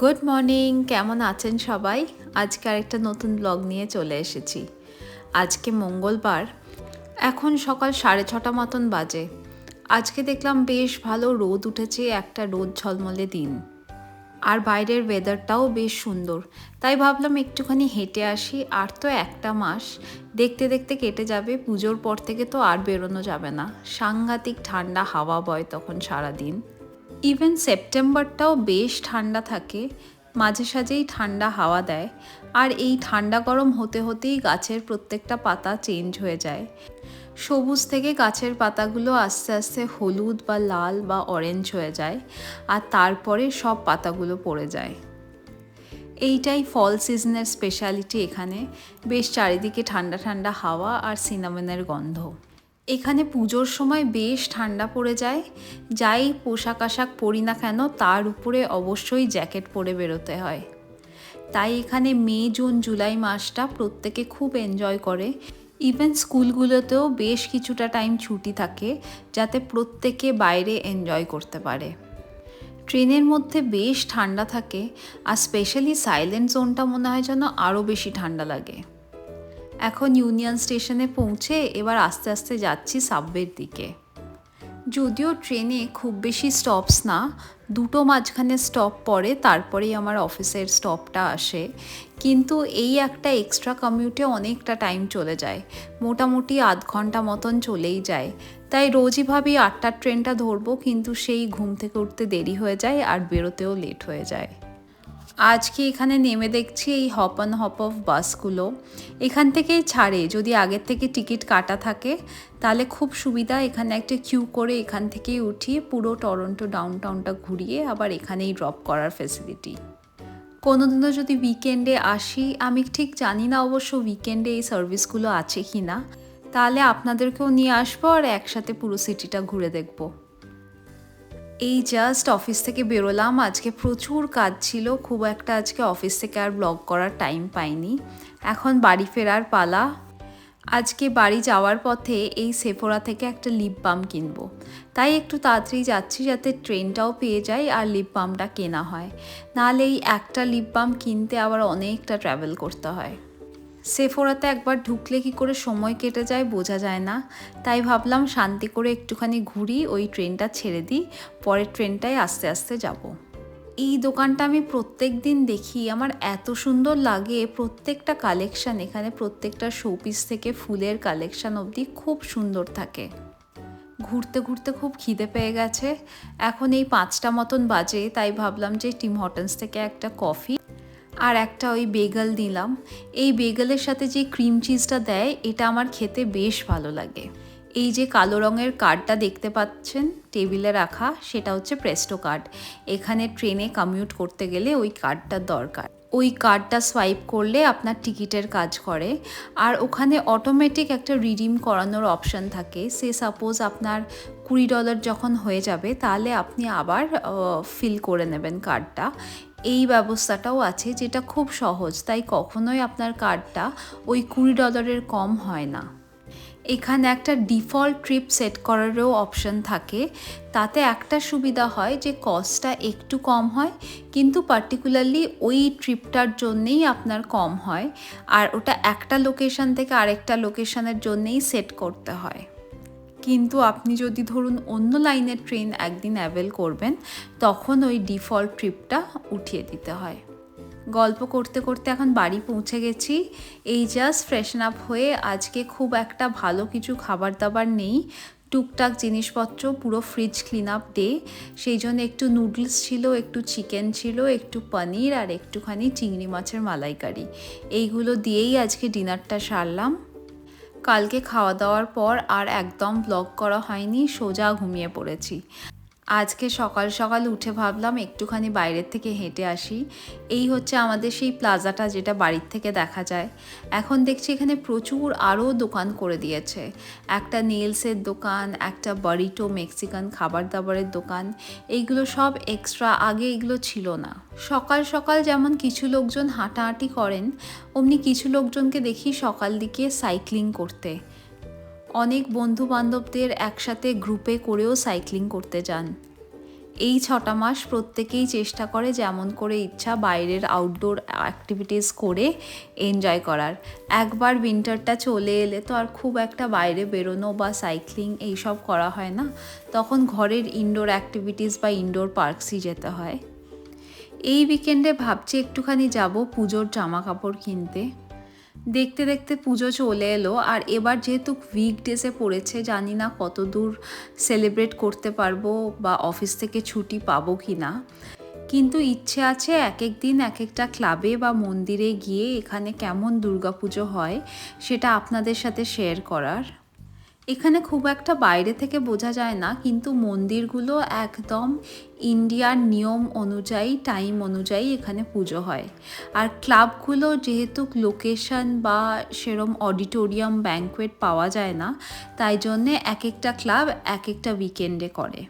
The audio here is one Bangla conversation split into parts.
গুড মর্নিং কেমন আছেন সবাই? আজকে আরেকটা নতুন ব্লগ নিয়ে চলে এসেছি। আজকে মঙ্গলবার, এখন সকাল সাড়ে ছটা মতন বাজে। আজকে দেখলাম বেশ ভালো রোদ উঠেছে, একটা রোদ ঝলমলে দিন। আর বাইরের ওয়েদারটাও বেশ সুন্দর। তাই ভাবলাম একটুখানি হেঁটে আসি, আর তো একটা মাস। দেখতে দেখতে কেটে যাবে, পুজোর পর থেকে তো আর বেরোনো যাবে না। সাংঘাতিক ঠান্ডা, হাওয়া বয় তখন সারাদিন। ইভেন সেপ্টেম্বরটাও বেশ ঠান্ডা থাকে, মাঝে সাঝেই ঠান্ডা হাওয়া দেয়, আর এই ঠান্ডা গরম হতে হতেই গাছের প্রত্যেকটা পাতা চেঞ্জ হয়ে যায়। সবুজ থেকে গাছের পাতাগুলো আস্তে আস্তে হলুদ বা লাল বা অরেঞ্জ হয়ে যায়, আর তারপরে সব পাতাগুলো পড়ে যায়। এইটাই ফল সিজনের স্পেশালিটি এখানে, বেশ চারিদিকে ঠান্ডা ঠান্ডা হাওয়া আর সিনামনের গন্ধ। এখানে পুজোর সময় বেশ ঠান্ডা পড়ে যায়। যাই পোশাক আশাক পরি না কেন, তার উপরে অবশ্যই জ্যাকেট পরে বেরোতে হয়। তাই এখানে মে, জুন, জুলাই মাসটা প্রত্যেকে খুব এনজয় করে। ইভেন স্কুলগুলোতেও বেশ কিছুটা টাইম ছুটি থাকে, যাতে প্রত্যেকে বাইরে এনজয় করতে পারে। ট্রেনের মধ্যে বেশ ঠান্ডা থাকে, আর স্পেশালি সাইলেন্ট জোনটা মনে হয় যেন আরও বেশি ঠান্ডা লাগে। এখন ইউনিয়ন স্টেশনে পৌঁছে এবার আস্তে আস্তে যাচ্ছি সাবওয়ের দিকে। যদিও ট্রেনে খুব বেশি স্টপস না, দুটো মাঝখানে স্টপ পড়ে, তারপরেই আমার অফিসের স্টপটা আসে। কিন্তু এই একটা এক্সট্রা কমিউটে অনেকটা টাইম চলে যায়, মোটামুটি আধ ঘণ্টা মতন চলেই যায়। তাই রোজই ভাবি আটটার ট্রেনটা ধরবো, কিন্তু সেই ঘুম থেকে উঠতে দেরি হয়ে যায় আর বেরোতেও লেট হয়ে যায়। আজকে এখানে নেমে দেখছি এই হপ অন হপ অফ বাসগুলো? এখান থেকেই ছাড়ে, যদি আগের থেকে টিকিট কাটা থাকে, তাহলে খুব সুবিধা। এখানে একটা কিউ করে এখান থেকেই উঠিয়ে পুরো টরন্টো ডাউন টাউনটা ঘুরিয়ে আবার এখানেই ড্রপ করার ফেসিলিটি কোনো দিনও যদি উইকেন্ডে আসি, আমি ঠিক জানি না অবশ্য উইকেন্ডে এই সার্ভিসগুলো আছে কি না তাহলে আপনাদেরকেও নিয়ে আসব আর একসাথে পুরো সিটিটা ঘুরে দেখব। এই জাস্ট অফিস থেকে বেরোলাম। আজকে প্রচুর কাজ ছিল। খুব একটা আজকে অফিস থেকে আর ব্লগ করার টাইম পাইনি। এখন বাড়ি ফেরার পালা। আজকে বাড়ি যাওয়ার পথে এই সেফোরা থেকে একটা লিপ বাম কিনবো। তাই একটু তাড়াতাড়ি যাচ্ছি যাতে ট্রেনটাও পেয়ে যাই আর লিপ বামটা কেনা হয়। নাহলে এই একটা লিপ বাম কিনতে আবার অনেকটা ট্রাভেল করতে হয়। সেফোরাতে একবার ঢুকলে কি করে সময় কেটে যায় বোঝা যায় না। তাই ভাবলাম শান্তি করে একটুখানি ঘুরি, ওই ট্রেনটা ছেড়ে দিই, পরের ট্রেনটায় আস্তে আস্তে যাব। এই দোকানটা আমি প্রত্যেক দিন দেখি, আমার এত সুন্দর লাগে। প্রত্যেকটা কালেকশান এখানে, প্রত্যেকটা শোপিস থেকে ফুলের কালেকশান অবধি খুব সুন্দর থাকে। ঘুরতে ঘুরতে খুব খিদে পেয়ে গেছে। এখন এই পাঁচটা মতন বাজে, তাই ভাবলাম যে টিম হটন্স থেকে একটা কফি আর একটা ওই বেগল দিলাম এই বেগলের সাথে যে ক্রিম চিজটা দেয়, এটা আমার খেতে বেশ ভালো লাগে। এই যে কালো রঙের কার্ডটা দেখতে পাচ্ছেন টেবিলে রাখা, সেটা হচ্ছে প্রেস্টো কার্ড এখানে ট্রেনে কমিউট করতে গেলে ওই কার্ডটার দরকার। ওই কার্ডটা সোয়াইপ করলে আপনার টিকিটের কাজ করে। আর ওখানে অটোমেটিক একটা রিডিম করানোর অপশান থাকে। সে সাপোজ আপনার কুড়ি ডলার যখন হয়ে যাবে, তাহলে আপনি আবার ফিল করে নেবেন কার্ডটা এই ব্যবস্থাটাও আছে যেটা খুব সহজ, তাই কখনোই আপনার কার্ডটা ওই কুড়ি ডলারের কম হয় না। এখানে একটা ডিফল্ট ট্রিপ সেট করারও অপশন থাকে, তাতে একটা সুবিধা হয় যে কস্টটা একটু কম হয়, কিন্তু পার্টিকুলারলি ওই ট্রিপটার জন্যেই আপনার কম হয়, আর ওটা একটা লোকেশন থেকে আরেকটা লোকেশানের জন্যেই সেট করতে হয়। কিন্তু আপনি যদি ধরুন অন্য লাইনের ট্রেন একদিন অ্যাভেল করবেন, তখন ওই ডিফল্ট ট্রিপটা উঠিয়ে দিতে হয়। গল্প করতে করতে এখন বাড়ি পৌঁছে গেছি। এই জাস্ট ফ্রেশন আপ হয়ে আজকে খুব একটা ভালো কিছু খাবার দাবার নেই। টুকটাক জিনিসপত্র, পুরো ফ্রিজ ক্লিন আপ ডে সেই জন্য একটু নুডলস ছিল, একটু চিকেন ছিল, একটু পনির আর একটুখানি চিংড়ি মাছের মালাইকারি। এইগুলো দিয়েই আজকে ডিনারটা সারলাম। কালকে খাওয়া দাওয়ার পর আর একদম ব্লক করা হয়নি সোজা ঘুমিয়ে পড়েছি। আজকে সকাল সকাল উঠে ভাবলাম একটুখানি বাইরের থেকে হেঁটে আসি। এই হচ্ছে আমাদের সেই প্লাজাটা যেটা বাড়ির থেকে দেখা যায়। এখন দেখছি এখানে প্রচুর আরও দোকান করে দিয়েছে। একটা নেলসের দোকান, একটা বারিটো মেক্সিকান খাবার দাবারের দোকান, এইগুলো সব এক্সট্রা, আগে এগুলো ছিল না। সকাল সকাল যেমন কিছু লোকজন হাঁটাহাঁটি করেন, অমনি কিছু লোকজনকে দেখি সকাল দিকে সাইক্লিং করতে। অনেক বন্ধু বান্ধবদের একসাথে গ্রুপে করেও সাইক্লিং করতে যান। এই ছটা মাস প্রত্যেকেই চেষ্টা করে যেমন করে ইচ্ছা বাইরের আউটডোর অ্যাক্টিভিটিস করে এনজয় করার। একবার উইন্টারটা চলে এলে তো আর খুব একটা বাইরে বেরোনো বা সাইক্লিং এইসব করা হয় না। তখন ঘরের ইনডোর অ্যাক্টিভিটিস বা ইনডোর পার্কসই যেতে হয়। এই উইকেন্ডে ভাবছি একটুখানি যাব পুজোর জামা কাপড় কিনতে। দেখতে দেখতে পুজো চলে এলো। আর এবার যেহেতু উইকডেসে পড়েছে, জানি না কত দূর সেলিব্রেট করতে পারব বা অফিস থেকে ছুটি পাবো কি না কিন্তু ইচ্ছে আছে এক এক দিন, এক একটা ক্লাবে বা মন্দিরে গিয়ে এখানে কেমন দুর্গাপুজো হয় সেটা আপনাদের সাথে শেয়ার করার। এখানে খুব একটা বাইরে থেকে বোঝা যায় না, কিন্তু মন্দিরগুলো একদম ইন্ডিয়ার নিয়ম অনুযায়ী, টাইম অনুযায়ী এখানে পুজো হয়। আর ক্লাবগুলো যেহেতু লোকেশন বা সেরম অডিটোরিয়াম, ব্যাঙ্কোয়েট পাওয়া যায় না, তাই জন্যে এক একটা ক্লাব এক একটা উইকেন্ডে করে।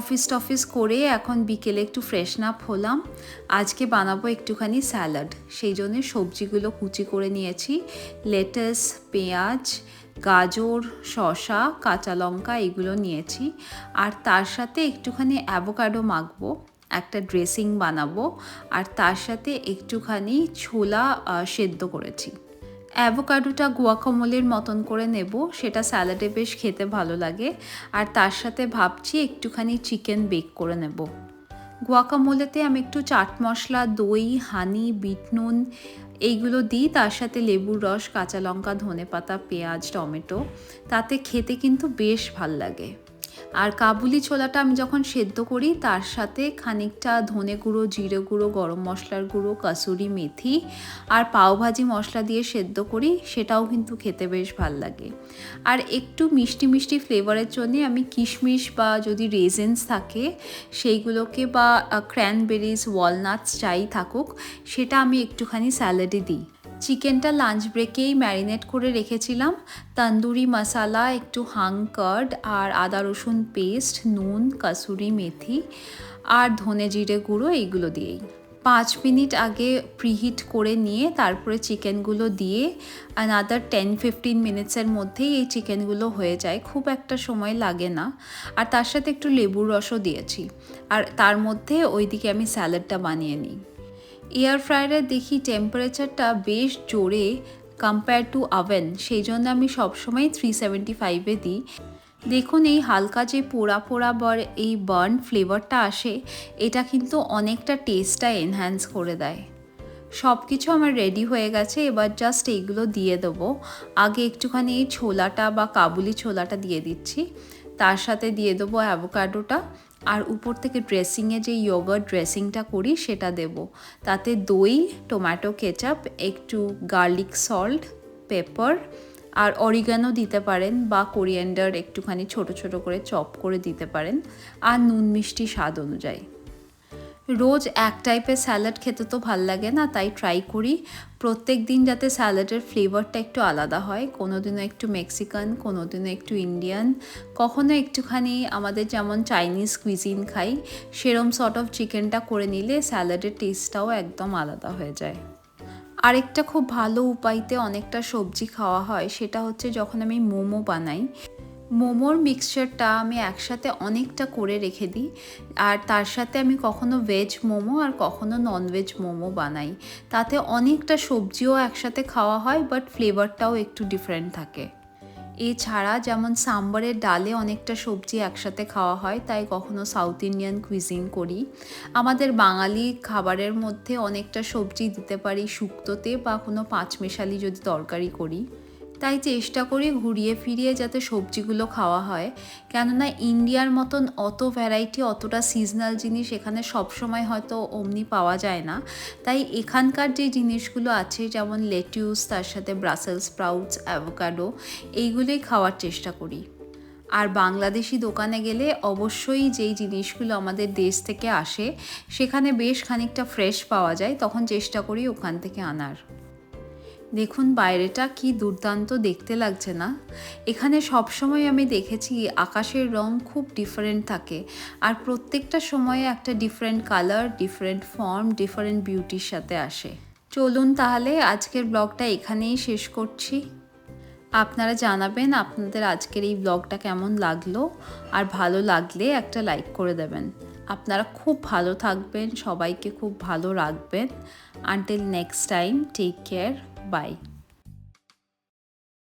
অফিস টফিস করে এখন বিকেলে একটু ফ্রেশন আপ হলাম, আজকে বানাবো একটুখানি স্যালাড, সেই জন্য সবজিগুলো কুচি করে নিয়েছি, লেটাস, পেঁয়াজ গাজর, শসা, কাঁচা লঙ্কা এগুলো নিয়েছি। আর তার সাথে একটুখানি অ্যাভোকাডো মাখবো, একটা ড্রেসিং বানাবো। আর তার সাথে একটুখানি ছোলা সেদ্ধ করেছি। অ্যাভোকাডোটা গুয়াকামোলের মতন করে নেব, সেটা স্যালাডে বেশ খেতে ভালো লাগে। আর তার সাথে ভাবছি একটুখানি চিকেন বেক করে নেব। গুয়াকামোলেতে আমি একটু চাট মশলা, দই, হানি, বিট নুন এইগুলো দিই, তার সাথে লেবুর রস, কাঁচা লঙ্কা ধনে পাতা পেঁয়াজ, টমেটো, তাতে খেতে কিন্তু বেশ ভালো লাগে। আর কাবুলি ছোলাটা আমি যখন সেদ্ধ করি, তার সাথে খানিকটা ধনে গুঁড়ো, জিরে গুঁড়ো, গরম মশলার গুঁড়ো, কাসুরি মেথি আর পাওভাজি মশলা দিয়ে সেদ্ধ করি, সেটাও কিন্তু খেতে বেশ ভালো লাগে। আর একটু মিষ্টি মিষ্টি ফ্লেভারের জন্যে আমি কিশমিশ বা যদি রেজেন্স থাকে, সেইগুলোকে বা ক্র্যানবেরিজ ওয়ালনাটস যাই থাকুক, সেটা আমি একটুখানি স্যালাডে দিই। চিকেনটা লাঞ্চ ব্রেকেই ম্যারিনেট করে রেখেছিলাম। তন্দুরি মশলা একটু হাং কার্ড আর আদা রসুন পেস্ট নুন, কাসুরি মেথি আর ধনে জিরে গুঁড়ো এইগুলো দিয়েই। পাঁচ মিনিট আগে প্রিহিট করে নিয়ে তারপরে চিকেনগুলো দিয়ে আনাদার টেন ফিফটিন মিনিটসের মধ্যেই এই চিকেনগুলো হয়ে যায়। খুব একটা সময় লাগে না। আর তার সাথে একটু লেবুর রসও দিয়েছি। আর তার মধ্যে ওইদিকে আমি স্যালাডটা বানিয়ে নিই। এয়ার ফ্রায়ারে দেখি টেম্পারেচারটা বেশ জোরে কম্পেয়ার টু আভেন সেই জন্য আমি সবসময় থ্রি সেভেন্টি ফাইভে দিই। দেখুন, এই হালকা যে পোড়া পোড়া বর, এই বার্ন ফ্লেভারটা আসে, এটা কিন্তু অনেকটা টেস্টটা এনহ্যান্স করে দেয়। সব কিছু আমার রেডি হয়ে গেছে, এবার জাস্ট এইগুলো দিয়ে দেবো। আগে একটুখানি এই ছোলাটা বা কাবুলি ছোলাটা দিয়ে দিচ্ছি। তার সাথে দিয়ে দেবো অ্যাভোকাডোটা। আর উপর থেকে ড্রেসিংয়ে যে ইয়োগার্ট ড্রেসিংটা করি, সেটা দেব। তাতে দই টমেটো কেচাপ একটু গার্লিক সল্ট পেপার আর অরিগানো দিতে পারেন বা কোরিয়েন্ডার একটুখানি ছোট ছোট করে চপ করে দিতে পারেন। আর নুন মিষ্টি স্বাদ অনুযায়ী। রোজ এক টাইপের স্যালাড খেতে তো ভালো লাগে না, তাই ট্রাই করি। প্রত্যেক দিন যাতে স্যালাডের ফ্লেভারটা একটু আলাদা হয় কোনো দিনও একটু মেক্সিকান কোনো দিনও একটু ইন্ডিয়ান কখনো একটুখানি আমাদের যেমন চাইনিজ কুইজিন খাই, সেরম সর্ট অফ চিকেনটা করে নিলে স্যালাডের টেস্টটাও একদম আলাদা হয়ে যায়। আরেকটা খুব ভালো উপায়তে অনেকটা সবজি খাওয়া হয়, সেটা হচ্ছে যখন আমি মোমো বানাই মোমোর মিক্সচারটা আমি একসাথে অনেকটা করে রেখে দিই। আর তার সাথে আমি কখনো ভেজ মোমো আর কখনো ননভেজ মোমো বানাই। তাতে অনেকটা সবজিও একসাথে খাওয়া হয় বাট ফ্লেভারটাও একটু ডিফারেন্ট থাকে। এছাড়া যেমন সাম্বারের ডালে অনেকটা সবজি একসাথে খাওয়া হয়, তাই কখনো সাউথ ইন্ডিয়ান কুইজিন করি। আমাদের বাঙালি খাবারের মধ্যে অনেকটা সবজি দিতে পারি শুক্তোতে বা কোনো পাঁচমেশালি যদি তরকারি করি। তাই চেষ্টা করি ঘুরিয়ে ফিরিয়ে যাতে সবজিগুলো খাওয়া হয়। কেননা ইন্ডিয়ার মতন অত ভ্যারাইটি অতটা সিজনাল জিনিস এখানে সবসময় হয়তো অমনি পাওয়া যায় না। তাই এখানকার যে জিনিসগুলো আছে, যেমন লেটিউস তার সাথে ব্রাসেল স্প্রাউটস অ্যাভোকাডো এইগুলোই খাওয়ার চেষ্টা করি। আর বাংলাদেশি দোকানে গেলে অবশ্যই যেই জিনিসগুলো আমাদের দেশ থেকে আসে, সেখানে বেশ খানিকটা ফ্রেশ পাওয়া যায়, তখন চেষ্টা করি ওখান থেকে আনার। দেখুন, বাইরেটা কি দুর্দান্ত দেখতে লাগছে না। এখানে সবসময় আমি দেখেছি আকাশের রং খুব ডিফারেন্ট থাকে। আর প্রত্যেকটা সময়ে একটা different colour different form different বিউটির সাথে আসে। চলুন তাহলে আজকের ব্লগটা এখানেই শেষ করছি। আপনারা জানাবেন আপনাদের আজকের এই ব্লগটা কেমন লাগল। আর ভালো লাগলে একটা লাইক করে দেবেন। আপনারা খুব ভালো থাকবেন, সবাইকে খুব ভালো রাখবেন। Until next time take care Bye.